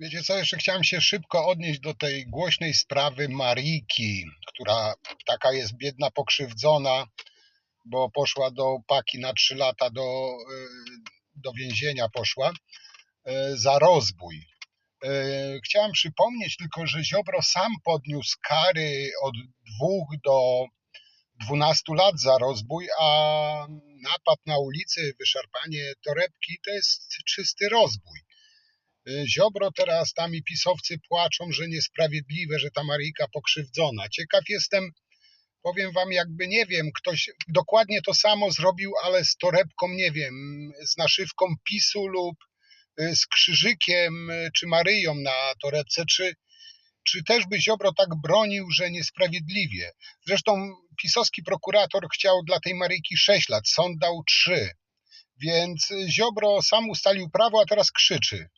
Wiecie co, jeszcze chciałem się szybko odnieść do tej głośnej sprawy Mariki, która taka jest biedna, pokrzywdzona, bo poszła do paki na trzy lata do, y, do więzienia poszła y, za rozbój. Y, Chciałem przypomnieć tylko, że Ziobro sam podniósł kary od dwóch do 12 lat za rozbój, a napad na ulicy, wyszarpanie torebki to jest czysty rozbój. Y, Ziobro teraz tam i pisowcy płaczą, że niesprawiedliwe, że ta Maryjka pokrzywdzona. Ciekaw jestem, powiem wam, jakby nie wiem, ktoś dokładnie to samo zrobił, ale z torebką, nie wiem, z naszywką PiSu lub y, z krzyżykiem y, czy Maryją na torebce, czy, czy też by Ziobro tak bronił, że niesprawiedliwie. Zresztą pisowski prokurator chciał dla tej Maryjki 6 lat, sąd dał 3. Więc Ziobro sam ustalił prawo, a teraz krzyczy.